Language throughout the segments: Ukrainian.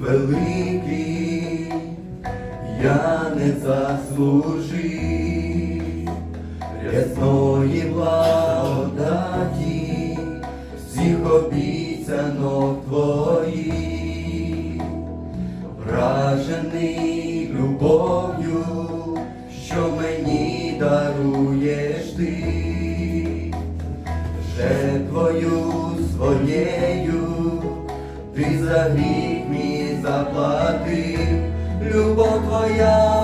великий, я не заслужив. Рясної благодаті, всіх обіцянок твоїх, вражений любов'ю, що мені даруєш ти, жертвою своєю, ти за гріх мій заплатив, любов твоя,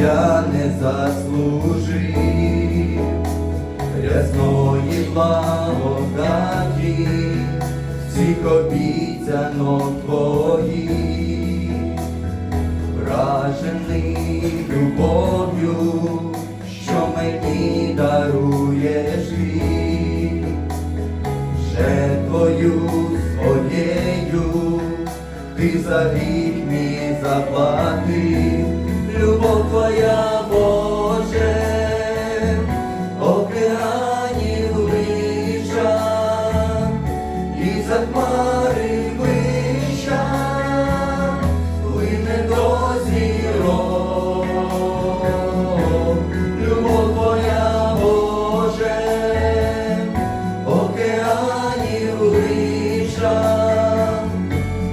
я не заслужив рясної благодаті, всіх обіцянок твоїх, вражений любов'ю, що мені даруєш ти, жертвою своєю, ти за гріх мій заплатив, хмари вища, плине до зірок, любов твоя, Боже, океанів вища,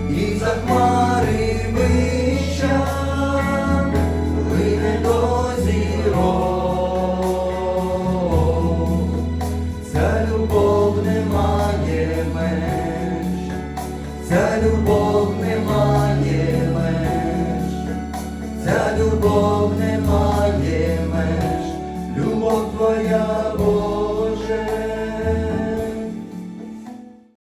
і за хмари вища, плине до зірок. Ця любов не ця любов не має меж, ця любов не має меж, любов твоя, Боже.